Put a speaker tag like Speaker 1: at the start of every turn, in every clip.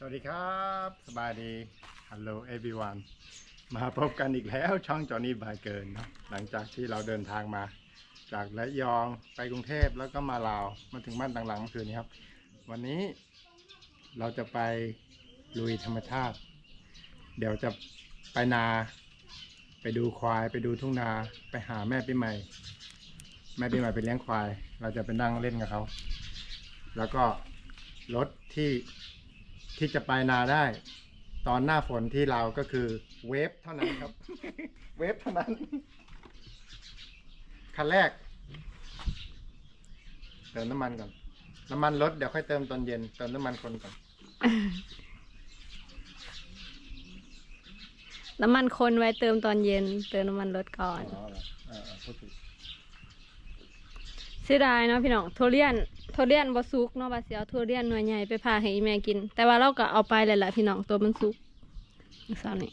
Speaker 1: สวัสดีครับ สบายดี Hello everyone มาพบกันอีกแล้วช่องจอนี่บายเกินเนอะหลังจากที่เราเดินทางมา จากระยองไปกรุงเทพแล้วก็มาลาวมาถึงบ้านต่างหลังเมื่อคืนนี้ครับ วันนี้เราจะไปลุยธรรมชาติ เดี๋ยวจะไปนาไปดูควายไปดูทุ่งนาไปหาแม่ปีใหม่ แม่ปีใหม่ไปเลี้ยงควาย เราจะไปนั่งเล่นกับเขา แล้วก็รถที่ ที่จะไปนาได้ ตอนหน้าฝนที่เราก็คือเวฟเท่านั้นครับ เวฟเท่านั้น คันแรก เติมน้ำมันก่อน น้ำมันลดเดี๋ยวค่อยเติมตอนเย็น เติมน้ำมันคนก่อน
Speaker 2: น้ำมันคนไว้เติมตอนเย็น เติมน้ำมันรถก่อน
Speaker 1: อ๋อเหรอเออเออพูดถูก
Speaker 2: เสียดายเนาะพี่น้องทุเรียน ทุเรียนบ่สุกเนาะบาเสียวทุเรียนหน่วยใหญ่ไปพาให้อีแม่กิน แต่ว่าเราก็เอาไปเลยแหละพี่น้องตัวมันสุกสาวนี้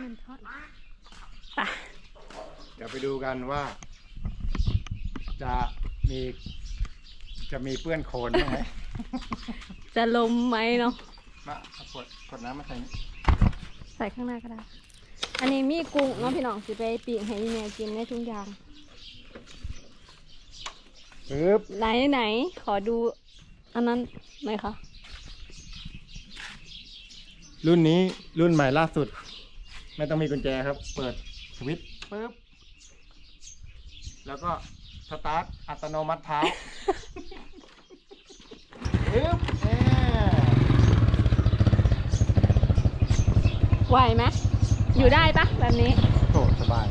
Speaker 2: มันทอดไป
Speaker 1: เดี๋ยวไปดูกันว่า จะมีจะมีเปื้อนโคลนไหม
Speaker 2: จะลมไหมเนาะ
Speaker 1: มาเอาขวดขวดน้ำมาใส่นี่
Speaker 2: ใส่ข้างหน้าก็ได้ อันนี้มีกุ้งเนาะพี่น้องสิไปปีกให้อีแม่กินในทุกอย่าง
Speaker 1: ปึ๊บ
Speaker 2: ไหนไหนขอดูอันนั้นหน่อยค่ะ
Speaker 1: รุ่นนี้รุ่นใหม่ล่าสุด ไม่ต้องมีกุญแจครับ เปิดสวิตช์ปึ๊บแล้วก็สตาร์ทอัตโนมัติเท้า ปึ๊บแน่
Speaker 2: ไหวไหมอยู่ได้ปะแบบนี้
Speaker 1: โอ้สบาย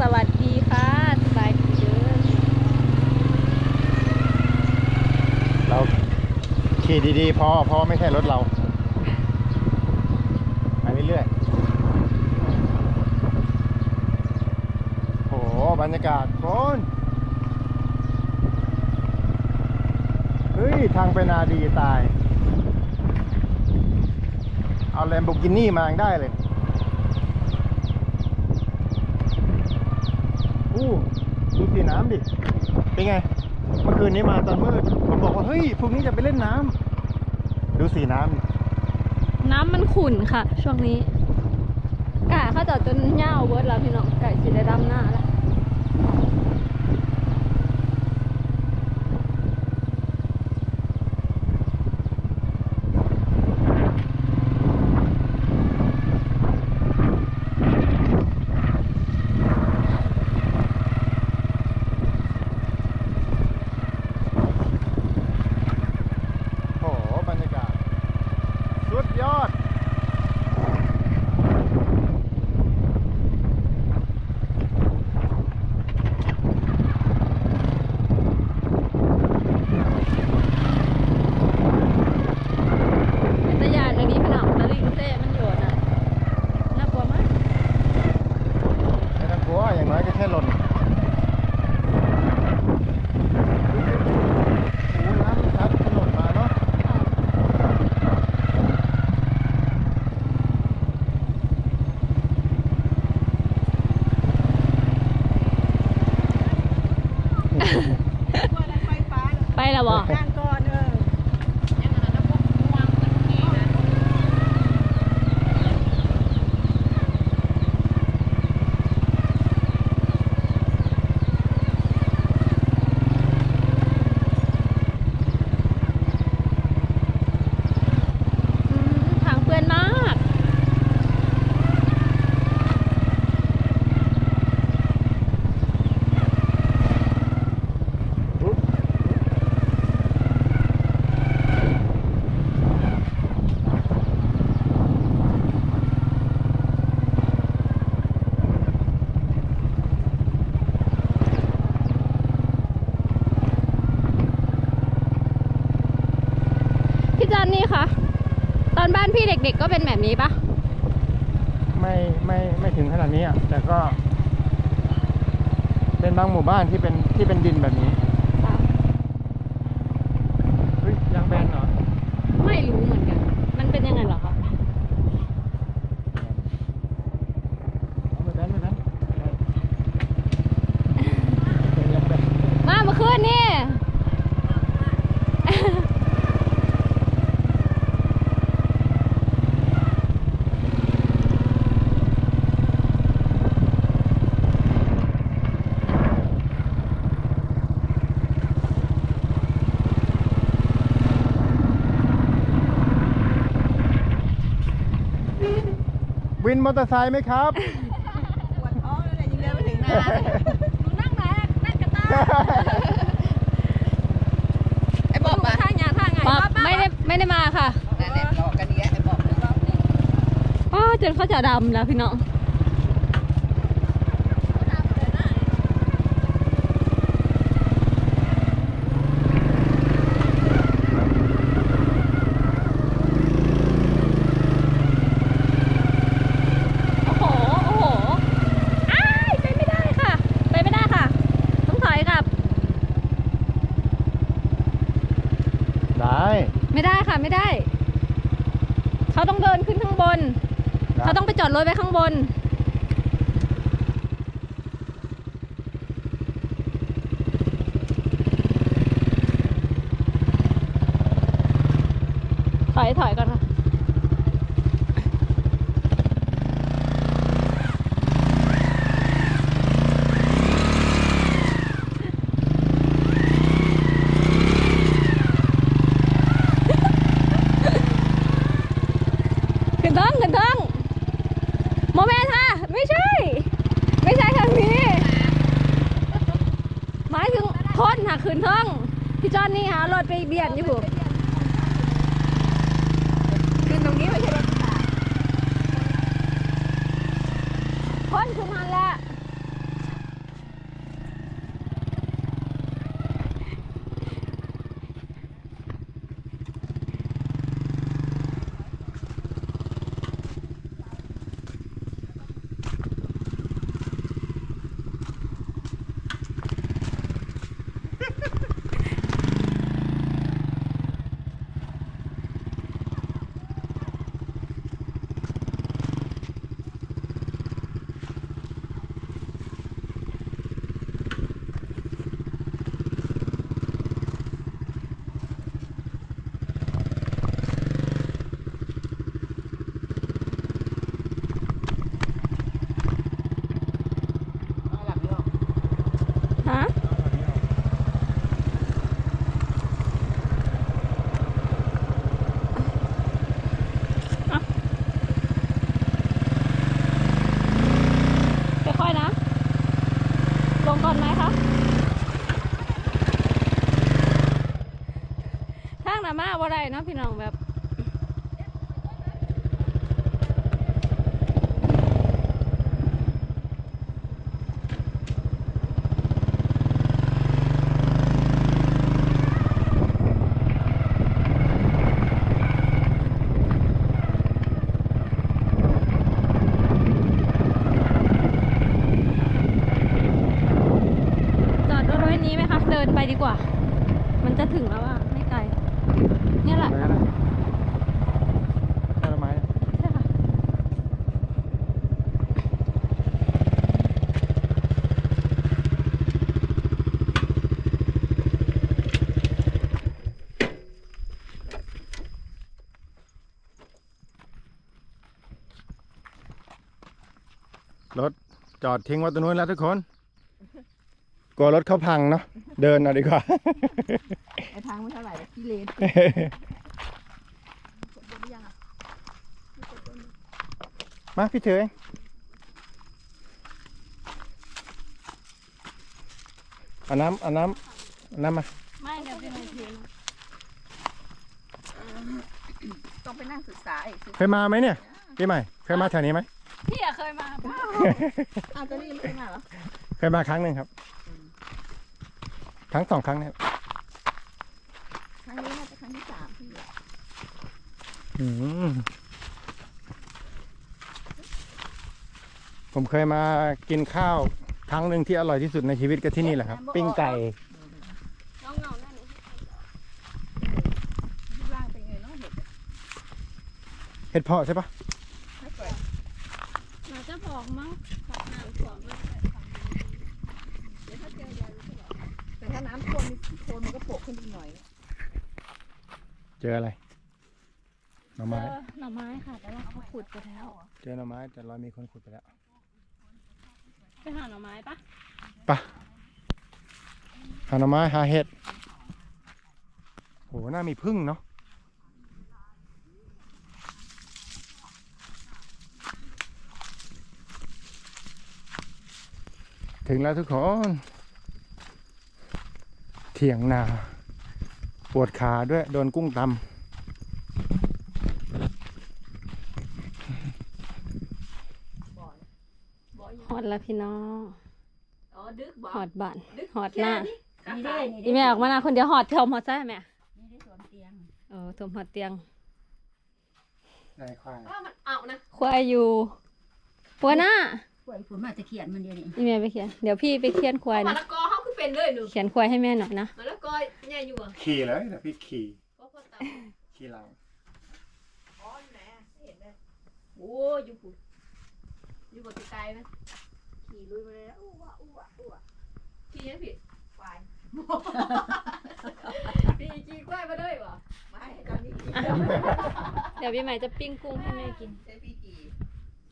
Speaker 2: สวัสดีค่ะสบายดีเด้อ
Speaker 1: เราขี่ดีๆพอเพราะไม่ใช่รถเรา ไปเรื่อยๆโหบรรยากาศคนเฮ้ย ทางไปนาดีตาย เอาแลมโบกินี่มายังได้เลยอู้ดูสีน้ำดิ เป็นไง เมื่อคืนนี้มาตอนมืด ผมบอกว่า เฮ้ยพรุ่งนี้จะไปเล่นน้ำ ดูสีน้ำ
Speaker 2: น้ำมันขุ่นค่ะ ช่วงนี้ กะเข้าจอดจนเหย้าเบิร์ดแล้วพี่น้องไก่สิได้ดำหน้าแล้ว
Speaker 1: โอ้โห บรรยากาศ สุดยอด
Speaker 2: เป็นตะยานอันนี้พี่น้องตะลิงเต้มันอยู่นะน่ากลัวมาก
Speaker 1: ไม่ต้องกลัว อย่างน้อยก็แค่หล่นโอ้น้ำชัดถนนมาเนาะ
Speaker 2: ไปแล้วบ่
Speaker 3: ย่างก่อนเออ
Speaker 2: อืมทางเพื่อนมาก
Speaker 1: ปุ๊บ
Speaker 2: พี่จันนี่ค่ะ ตอนบ้านพี่เด็กๆก็เป็นแบบนี้ปะ
Speaker 1: ไม่ไม่ไม่ถึงขนาดนี้อะแต่ก็ เป็นบางหมู่บ้านที่เป็นที่เป็นดินแบบนี้ เฮ้ยยางแบนเหรอ
Speaker 2: ไม่รู้เหมือนกัน มันเป็นยังไงเหรอคะ
Speaker 1: ค วินมอเตอร์ไซค์ไหมครับ
Speaker 4: ปวดท้องแล้วเนี่ยยังเดินไม่ถึงนาเลย
Speaker 2: หนูนั่งไหนนั่งกระตา
Speaker 4: ไอ้บอกมา
Speaker 2: ท่างานท่างานป๊อบไม่ได้ไม่ได้มาค่ะ
Speaker 4: นั่นแหละหลอกกันนี้ไอ้บอกเลย
Speaker 2: อ๋อจนเขาจะดำแล้วพี่น้อง โอ้โห โอ้โห อ้ายไปไม่ได้ค่ะ ไปไม่ได้ค่ะ ต้องถอยกลับ
Speaker 1: ได้
Speaker 2: ไม่ได้ค่ะ ไม่ได้ เขาต้องเดินขึ้นข้างบน เขาต้องไป จอดรถไว้ข้างบน ถอยถอยก่อนค่ะ ขึ้นท้องขึ้นท้องโมเมนต์ค่ะ ไม่ใช่ ไม่ใช่ทางนี้หมายถึง คนค่ะขึ้นท้องพี่จอนนี่หารถไปเบียดอยู่ผู้
Speaker 4: ขึ้นตรงนี้ไม่ใช่รถ
Speaker 2: คนขึ้นมาแล้ว ฮะ ค่อยๆนะ ลงก่อนไหมคะทางหน้ามาบ่ได้เนาะพี่น้องแบบ จอดรถไว้ นี้ไหมคะเดินไปดีกว่า มันจะถึงแล้วอะไม่ไกล เนี่ยแหละ
Speaker 1: ไปกันนะไปทำไม
Speaker 2: ใช่ค่ะ
Speaker 1: รถจอดทิ้งไว้ตรงนู้นแล้วทุกคน กลัวรถเขาพังเนาะเดินเอาดีกว่า
Speaker 4: ไอ้ทางไม่เท่าไหร่ที่เลน
Speaker 1: มาพี่เฉยเอาน้ำเอาน้ำเอาน้ำมา
Speaker 2: ไม่เดี๋ยวเป็นไงเทน
Speaker 4: ต้องไปนั่งศึกษาอีกศึก
Speaker 1: เคยมาไหมเนี่ยพี่ใหม่ เคยมาแถวนี้ไหม
Speaker 2: พี่อะเคยมาปะ
Speaker 4: อ้าวตอนนี้ยังไม่ได้มาเหรอ
Speaker 1: เคยมาครั้งหนึ่งครับ ครั้งสองครั้งเนี่ย
Speaker 4: ครั้งนี้น่าจะครั้งที่สามพี่อะ
Speaker 1: อืมผมเคยมากินข้าวครั้งหนึ่งที่อร่อยที่สุดในชีวิตก็ที่นี่แหละครับ ปิ้งไก่
Speaker 2: เงาเงาๆนั่นนี่
Speaker 4: รูปร่างเป็นไงเนาะเห็ดอะ
Speaker 1: เห็ดเพาะใช่ปะ
Speaker 4: ถ้าเกิด
Speaker 2: เราจะบอกมั้ง
Speaker 4: ถ้าน้ำท่วมมีโคลนมันก็โผล่ขึ้นอีกหน่อย
Speaker 1: เจออะไร หน่อไม้
Speaker 2: อหน่อไม้ค่ะ แต่ว่าเขาขุดไปแล้ว
Speaker 1: เจอหน่อไม้ แต่เรามีคนขุดไปแล้ว
Speaker 2: ไปหาหน่อไม้ปะ
Speaker 1: ปะหาหน่อไม้หาเห็ดโหหน่ามีพึ่งเนาะ ถึงแล้วทุกคน ถียงนา ปวดขาด้วยโดนกุ้งต
Speaker 2: ฮอดแล้วพี่น้อง
Speaker 3: อ๋อดึกบ่
Speaker 2: ฮอดบ้าน
Speaker 3: ดึก
Speaker 2: ฮอดหน้า
Speaker 3: นี่ได้
Speaker 2: อีแม่ออกมาหน้าคนเดียวฮอดเท่าฮอดใช่ไหม
Speaker 5: นี่ได้สวมเตียง
Speaker 2: เออถมฮอดเตียงำ
Speaker 1: ได้ควาย
Speaker 3: อ้าวมันเอานะ
Speaker 2: ควายอยู่ปัวหน้า
Speaker 5: ป่วยผมมาจะเขียนมันเดียวนี่
Speaker 2: อีแม่ไปเขียน เดี๋ยวพี่ไปเขียนควาย
Speaker 3: มะ
Speaker 2: นะ
Speaker 3: ละกอ เขาคือเป็นเลยหนู
Speaker 2: เขียนควายให้แม่หน่อยนะ
Speaker 3: มะละกอใหญ่อยู่อะ
Speaker 1: ขี่เลยแต่พี่ขี่
Speaker 3: ก็พอตา
Speaker 1: ขี่หลัง
Speaker 3: อ๋อแหมเห็นเลยโอ้ยอยู่ผู้อยู่บนไกลไหม
Speaker 5: ขี่ลุยมาเลยอู้วอู้วอู้ว
Speaker 3: ขี่ยังผิดควายพี่ขี่ควายมาด้วยบ่ไม่ตอนนี้ขี่
Speaker 2: เดี๋ยวพี่ใหม่จะปิ้งกุ้งให้แม่กิน
Speaker 3: ใช่พี่ขี่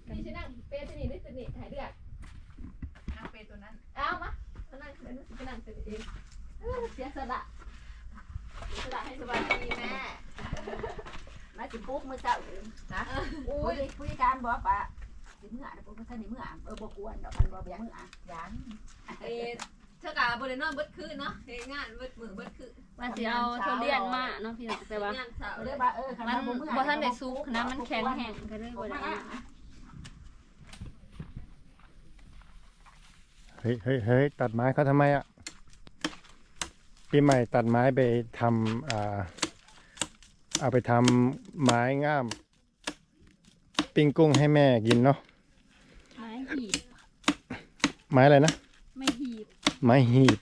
Speaker 3: พี่ฉันนั่งเป้ตัวนี้นี่ตัวนี้หายเดือดนั่งเป้ตัวนั้นเอามา มานั่งเดี๋ยวนู้นจะนั่งตัวเองเออเสียสละเสียสละให้สบายดีแม่
Speaker 5: มาจิปุ๊กมือเจ้านะ
Speaker 3: อุ้
Speaker 5: ผู้
Speaker 3: ย
Speaker 5: ที่ผู้ที่การบอกว่าสิเมื่อนะปุ๊กท่านนี่เมื่อเออบอกวนดอกมันบอกแบบเมื่อยัน
Speaker 3: เอ๊ะเท่ากับบริโนอนเบิดคืนเนาะเฮ็ดงานเบิดมือเบิดคืน
Speaker 2: ว่าสิเอาทุเรียนมาเนาะพี่น้องแต่ว่า
Speaker 3: งานเสาร์
Speaker 5: เอา
Speaker 3: เล
Speaker 5: เลยยว่าเออ
Speaker 2: มันบ่ทันได้สุกนะมันแข็งแห้งก็เลยบ่ได้ เอามา
Speaker 1: เฮ้ยเฮ้ยเฮ้ยตัดไม้เขาทำไมอะปีใหม่ตัดไม้ไปทำอ่าเอาไปทำไม้งาม ปิ้งกุ้งให้แม่กินเนาะ
Speaker 2: ไม้หีบ
Speaker 1: ไม้อะไรนะ
Speaker 2: ไม่หีบ
Speaker 1: ไม้หีบ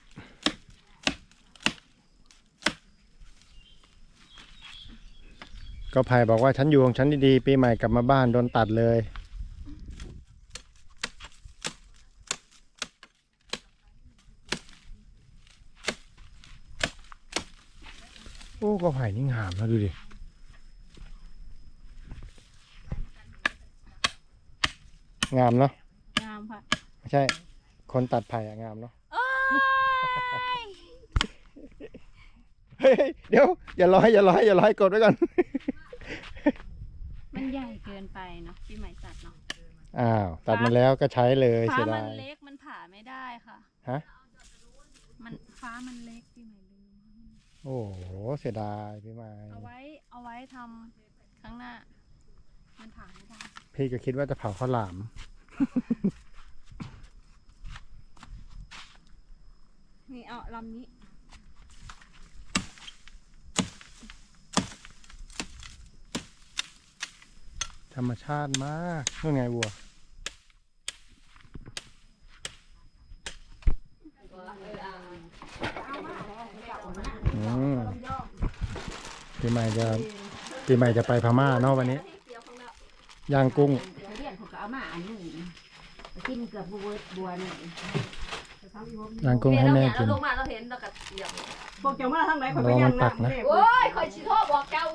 Speaker 1: ก็ไผ่บอกว่าฉันอยู่ของฉันดีๆ ปีใหม่กลับมาบ้านโดนตัดเลย โอ้ก็ไผ่นี่งามแล้วดูดิงามเนาะ
Speaker 2: งามค่ะ
Speaker 1: ไม่ใช่ คนตัดไผ่อะงามเนาะ
Speaker 2: โอ้ย
Speaker 1: เฮ้ยเดี๋ยว อย่าร้อยอย่าร้อยอย่าร้อยกดไว้ก่อน
Speaker 2: มันใหญ่เกินไปเนาะพี่ใหม่ตัดเนาะ
Speaker 1: อ้าว ตัดมาแล้วก็ใช้เลย
Speaker 2: ฟ้า
Speaker 1: เสีย
Speaker 2: มั
Speaker 1: ดานย
Speaker 2: เล็กมันผ่าไม่ได้ค่ะ
Speaker 1: ฮะ
Speaker 2: มันฟ้ามันเล็กพี่ใหม่ลืม
Speaker 1: โอ้โหเสียดายพี่ไม้
Speaker 2: เอาไว้เอาไว้ทำข้างหน้า มันผ่าไม่ได้
Speaker 1: พี่ก็คิดว่าจะเผาข้าวหลาม
Speaker 2: นี่เอาลำนี้
Speaker 1: ธรรมชาติมากนู่นไงวัว อืม ปีใหม่จะปีใหม่จะไปพม่าเนาะวันนี้ย่างกุ้ง
Speaker 5: เรียนเขาก็เอามาอันนึงกินเกือบบัวบัวนี่
Speaker 1: ย่างกุ้งให้แม่กิน
Speaker 3: เราลงมาเราเห็นเราก็เสียบ
Speaker 6: บอกเจ้ามาทางไหนคน
Speaker 1: ร
Speaker 6: ไป
Speaker 1: อมั
Speaker 6: ย่านง
Speaker 1: ตักนะ
Speaker 6: น้ำเด็ก
Speaker 3: โอ้ยคอยชิโทษบอกเจ้า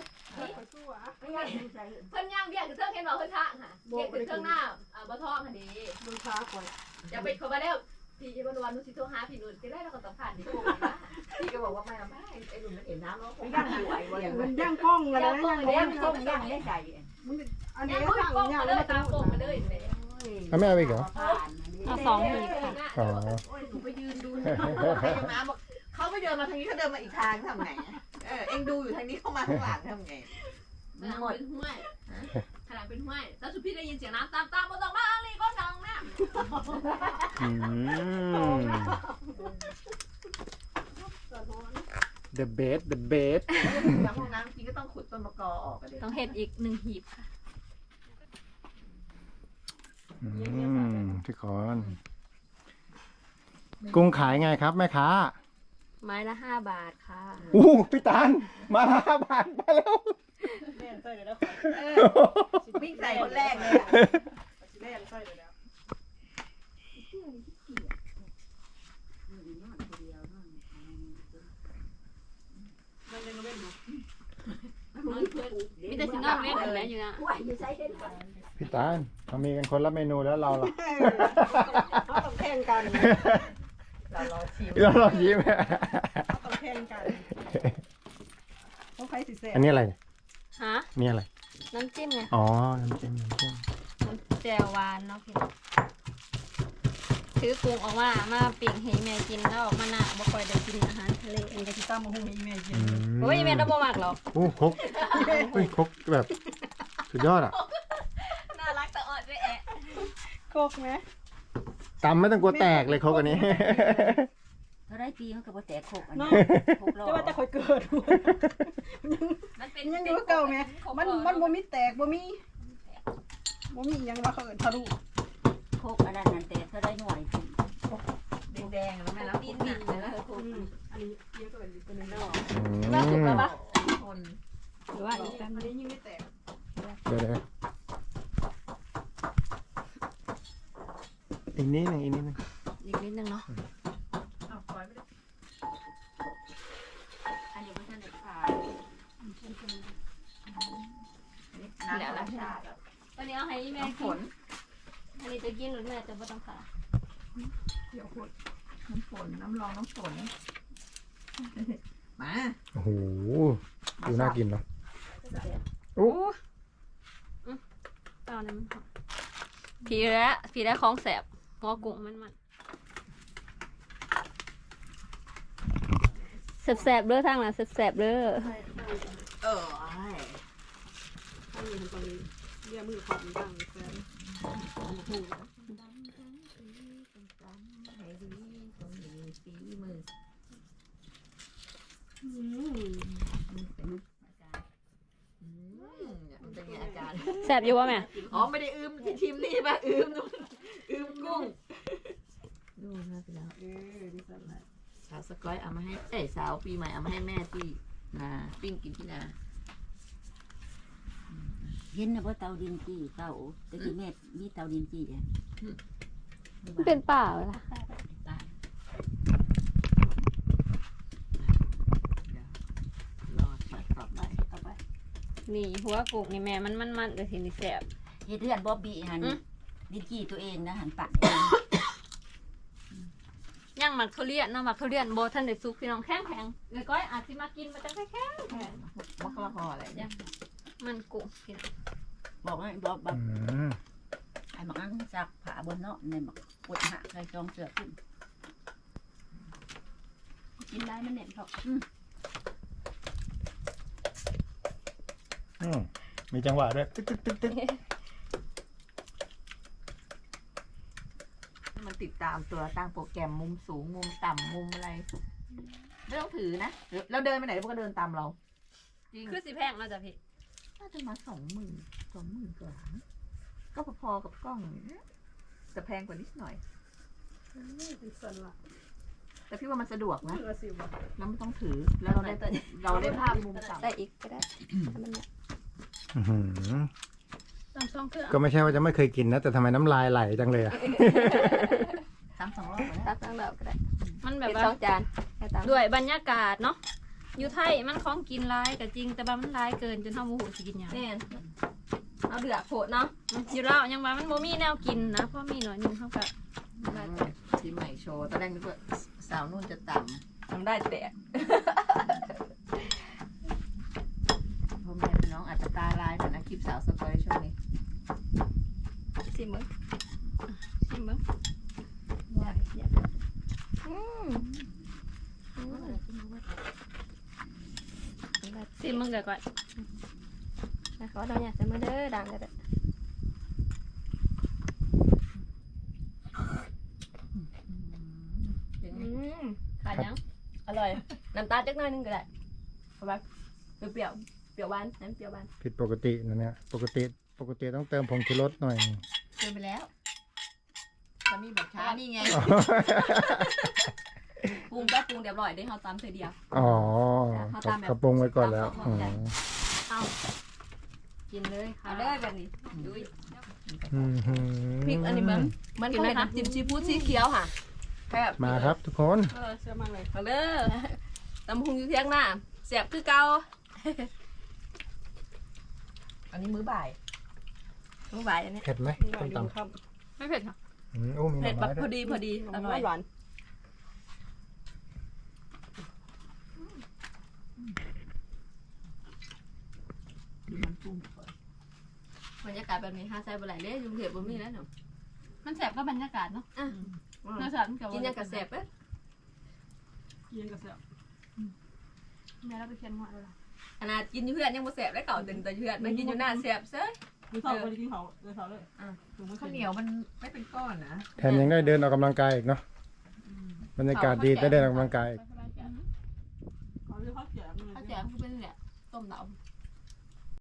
Speaker 5: ไม่งั้นดูใส่
Speaker 3: เพิ่นย่างเบี้ยคือเทิงเห็นบอกเพิ่นท่าค่ะเบี้ยคือเทิงหน้าอ่าบ่ท้องค่ะดี
Speaker 6: ดูช้าก่อน
Speaker 3: อย่าไปเขามาแล้ว พี่วันวันนู้นสิโทรหาพี่นุ่นที่แรกเราก็ต้องผ่านที่โกงนะพี่ก็บอกว่าไม่ไม่ไอ้หนุ่มมันเห็นน้ำแล้วคงย่างอยู่ไอ้วัน
Speaker 6: มันย่างกล้องอะไร
Speaker 3: ย่าง
Speaker 6: นะ
Speaker 3: โกง
Speaker 6: ย่าง
Speaker 3: เลย
Speaker 6: กล้
Speaker 3: ย่า
Speaker 6: อง
Speaker 3: กง
Speaker 5: ต้ม
Speaker 3: ย่าง
Speaker 5: ย่างได้ใส่
Speaker 6: อันนี้
Speaker 3: ย่าง
Speaker 6: ก็
Speaker 3: โก
Speaker 6: สั่ง
Speaker 3: ง
Speaker 6: ย่
Speaker 3: มาเล
Speaker 6: มาย
Speaker 3: ตามโกงมาเลย
Speaker 1: เอาไม่เอาอีกเหรอ
Speaker 2: เอาสองหีบค่ะ
Speaker 1: อ๋อ
Speaker 3: โอ้ยหนูไปยืนดู
Speaker 4: ใครจะมาบอกเขาไม่เดินมาทางนี้เขาเดินมาอีกทางทำไงเออเอ็งดูอยู่ทางนี้เข้ามาข้างหลังทำไง
Speaker 3: หมดเป็นห้วย ขนาดเป็นห้วยแล้วสุพี่ได้ยินเสียงน้ำตามตามมาต้องมาลีก็ดังน้ำ
Speaker 1: อืม the best the best
Speaker 4: น้ำห้องน้ำจริงก็ต้องขุดต้นมะกอออกกันเลย
Speaker 2: ต้องเห็ดอีกหนึ่งหีบค่ะ
Speaker 1: อืมทุกคนกุ้งขายไงครับแม่ค้า
Speaker 2: ไม้ละห้าบาทค่ะ
Speaker 1: อู้พี่ตาลมาห้าบาทมาแล้ว
Speaker 6: แม่ใส่เลยแล้ว
Speaker 4: เออวิ่งใส่คนแรกเลยอะ
Speaker 6: แม่ใส่เลยแล้วมันยังไม่รู้
Speaker 2: มีแต่สินอกเล่นอยู่แล้วอยู่นะ
Speaker 5: ว่าอยู่ใส่ได้
Speaker 1: พี่ตาลเรามีกันคนละเมนูแล้วเราล่ะ
Speaker 6: เขาต้องแข่งกัน
Speaker 4: เรารอชิม
Speaker 1: เราเรายิ้ม
Speaker 6: เขาต้องแข่งกันเขาใครสิแซ่
Speaker 1: อันนี้อะไรเนี่ย
Speaker 2: ฮะ
Speaker 1: นี่อะไร
Speaker 2: น้ำจิ้มไง
Speaker 1: อ๋อ น้ำจิ้มน้ำจิ้ม
Speaker 2: แจวหวานเนาะพี่น้องถือกุ้งออกมา มาปิ่งให้แม่กินแล้วออกมาหน้าบ่ค่อยได้กินอาหารทะเล
Speaker 6: อันนี้ก็สิตามมาหุงให้แม่กิน
Speaker 2: โอ้ยแม่ต้องบ่มักหรอก
Speaker 1: โอ้ครกเฮ้ยครกแบบ สุดยอดอะ
Speaker 3: น่ารักแต่อดไปแอะ
Speaker 6: โคกไหม
Speaker 1: ตำไม่ต้องกลัวแตกเลยครกอันนี้
Speaker 5: เท่าไรปีมันก็บ่แตกโคกอัน
Speaker 6: เนาะ
Speaker 5: นี้โคกรอ
Speaker 6: จะว่าแต่คอยเกิด
Speaker 3: มันเป็น
Speaker 6: ยังอยู่เก่าไหมมันมันบ่มีแตกบ่มีบ่มีหยังว่าเขาเอิ้นทะลุ
Speaker 5: โคกอันนั้นนั่นแตกเท่าไรหน่วยสิ
Speaker 4: แดงๆแล้วแม่แล้ว
Speaker 3: ดินหนักเลยนะ
Speaker 6: อืมอันนี้เยอะกว่าตัวนี้แล้ว
Speaker 2: น่าสุกแล้วปะ
Speaker 4: คน
Speaker 2: หรือว่าอีกแป๊บ
Speaker 6: อัน
Speaker 2: นึง
Speaker 6: นี้ยังไม่แตก
Speaker 1: เดี๋ยวเดี๋ยวอีกนิดหนึ่งอีกนิดหนึ่ง
Speaker 2: อีกนิดนึงเนาะ
Speaker 4: เอาปล่อยไปเลย
Speaker 5: อันนี้บ่ทันได้ขาย
Speaker 4: น้ำธรรมชาติ
Speaker 2: วันนี้เอาให้แม่
Speaker 4: น้ำฝ
Speaker 2: กิน
Speaker 4: น
Speaker 2: อันนี้จะกินหรือแม่จะบ่ต้องผ่า
Speaker 4: เดี๋ยวฝนน้ำฝนน้ำรองน้ำฝน มา
Speaker 1: โอ้โหดูน่ากินเนาะโอ้
Speaker 2: เอาเนี่ยมันผีแล้วผีแล้วของแสบหัวกุ้งมันมัน แสบๆเด้อทางน่ะแสบๆเด้อ
Speaker 4: เออ
Speaker 6: อันนี้มันตอนนี้เรียกมือขอบดังแฟน
Speaker 4: ให้ดีต้องมีฝีมือ
Speaker 6: อืม
Speaker 4: อืมเนี่ยมันเป็นไงอาการ
Speaker 2: แสบอยู่วะแม่
Speaker 4: อ๋อไม่ได้อืมที่ชิมนี่ป่ะอืมนู่นอืมกุ้งดูนะพี่แล้ว
Speaker 6: เออดีสันละ
Speaker 4: สาวสกอยเอามาให้เอ้ยสาวปีใหม่เอามาให้แม่ที่นาปิ้งกินที่นา
Speaker 5: เห็นนะบ่เตาดินจี้เตาแตะกี้แม่มีเตาดินจี้เด้
Speaker 2: มันเป็นป่าเวลา
Speaker 4: รอช็อตต่อไป
Speaker 5: เอาไป
Speaker 2: นี่หัวกุ้งนี่แม่มันมันมันแต่ทีนี้แสบ
Speaker 5: เฮ็ดเรือนบ่บี้หั่น
Speaker 2: อืม
Speaker 5: ดินจี้ตัวเองนะหั่นปะ
Speaker 2: ย่าง หมักทุเรียนเนาะหมักทุเรียนโบท่านเด็ดซุกพี่น้องแข็งแข็งเลยก้อยอาจสิมากินมาจังแข็งแข็ง
Speaker 4: มักละพออะไรเนี่ย
Speaker 2: มันกุ้งพี่น้อง
Speaker 5: บอกให้บอกบอก
Speaker 1: อืม
Speaker 5: ไอ้หมักอังซักผ้าบนเนาะในหมักปวดหะใส่จองเสือขึ้นกินได้มันแน่นพออืม
Speaker 1: อืมมีจังหวะด้วยตึ๊กตึ๊กตึ๊กตึ๊ก
Speaker 4: มัน ติดตามตัวตั้งโปรแกรมมุมสูงมุมต่ำมุมอะไรไม่ต้องถือนะเราเดินไปไหนพวกก็เดินตามเรา จริง
Speaker 2: คือสิแพงเนาะจ้ะพี่
Speaker 4: น่าจะมาสองหมื่นสองหมื่นกว่าก็พอๆกับกล้องแต่แพงกว่านิดหน่อย
Speaker 6: ดีสันละ
Speaker 4: แต่พี่ว่ามันสะดวกนะ
Speaker 6: เพื่อสิบ่
Speaker 4: เราไม่ต้องถือ แล้วเราได้เราได้ภาพมุมต่ำ
Speaker 2: ได้อีกก็ได้มันเนี่ย
Speaker 1: อื้อหือ
Speaker 2: ตำซองเครื่อง
Speaker 1: ก็ไม่ใช่ว่าจะไม่เคยกินนะ แต่ทำไมน้ำลายไหลจังเลยอะ
Speaker 4: ตามสองรอบไปแล้ว
Speaker 2: ตักตั้งเราก็ได้มันแบบ
Speaker 3: เป็น
Speaker 2: ว่า
Speaker 3: สองจานให้ตาม
Speaker 2: ด้วยบรรยากาศเนาะอยู่ไทยมันของกินร้ายก็จริงแต่ว่ามันร้ายเกินจนเท่าโมโหสิกินหยัง
Speaker 3: แม่นเอาเดือดโผดเนาะ
Speaker 2: อยู่แล้วยังว่ามันบ่มีแนวกินนะเพราะมีหน่อยหนึงเท่ากับ
Speaker 4: ทีใหม่โชว์ตอนแรกนึกว่าสาวนุ่นจะต่
Speaker 3: ทำได้แต่ำ
Speaker 4: พ่อแม่พี่น้องอาจจะตาลายหน่อยนะคลิปสาวสกอยช่วงนี้
Speaker 2: สิมึงสิมึงสิมึงเดี๋ยวก่อน
Speaker 3: นะขอเราเนี่ยจะมาเด้อดังกันเด้อ
Speaker 4: เป็นไง
Speaker 3: อืม
Speaker 2: ขาดยัง
Speaker 3: อร่อย น้ำตาลจักหน่อยหนึงก็ได้เพราะว่าเปรี้ยวๆเปรี้ยวหวานน้ำเปรี้ยวหวาน
Speaker 1: ผิดปกตินะเนี่ย ปกติ ปกติต้องเติมผงชูรสหน่อย
Speaker 4: เจอไปแล้วสามีบอกช้านี่ไง
Speaker 3: ปรุงแป๊บปรุงเรียบร้อยได้เฮาตามเธอเดียว
Speaker 1: อ๋อ
Speaker 3: เขาตามแบบ
Speaker 1: กระปรุงไว้ก่อนแล้ว
Speaker 3: ตาม
Speaker 1: อ๋อ
Speaker 3: เขาใจ
Speaker 2: เอากินเลยค่ะ
Speaker 3: เอาเลยแบบนี้ดูอีก
Speaker 1: อืมหื
Speaker 3: พริกอันนี้มันมันเขาเห็นน้ำจิ้มซีฟู้ดสีเขียวค่ะแซ่บ
Speaker 1: มาครับทุกคน
Speaker 6: เออเชื่อมากเลย
Speaker 3: เอาเด้อตำพุงอยู่เที่ยงหน้าแซ่บคือเก่า
Speaker 4: อันนี้มื้อบ่าย
Speaker 3: ต้องไหวอันนี้
Speaker 1: เผ็ดไหม
Speaker 6: นี่
Speaker 1: ส้ม
Speaker 6: ดู
Speaker 1: ตำ
Speaker 6: ครับ
Speaker 2: ไม่เผ็ดค่ะ
Speaker 1: อืมโอ้มีหน่
Speaker 3: เผ็
Speaker 1: อ
Speaker 3: ดแบบ
Speaker 1: ไม้
Speaker 3: พ
Speaker 1: ด้
Speaker 3: อ
Speaker 1: วย
Speaker 3: ดีพอดีอร่อย
Speaker 6: หวาน
Speaker 4: ดูมันกุ้งก่อน
Speaker 3: บรรยากาศแบบนี้ห้าใส่บะไหลเลยยุงเห็บบ่มีแล้วเนาะ
Speaker 2: มันแสบก็บรรยากาศเนาะ
Speaker 3: อะ
Speaker 2: น่าสันกับ
Speaker 3: กินยังกระแสบเอ้ย
Speaker 6: กินกระเสียบ
Speaker 2: แม่เราไปเขียนหัวเรา
Speaker 3: ขนาดกินอยู่เพื่อนยังบ่แสบได้เก่าตึงแต่เพื่อนมันกินอยู่หน้าแสบเซ้ย
Speaker 6: คือเขาไปกินเขาเลยเขาเลย
Speaker 3: อะ
Speaker 6: ถึงไม่
Speaker 4: ข้าวเหนียวมันไม่เป็นก้อนนะ
Speaker 1: แถมยังได้เดินออกกำลังกายอีกเนาะบรรยากาศดีได้เดินออกกำลังกายอีก
Speaker 6: เขาเรียกเขาเสียบเลย
Speaker 3: ข้าวแจมคือเป็นเนี่ยต้มเหลา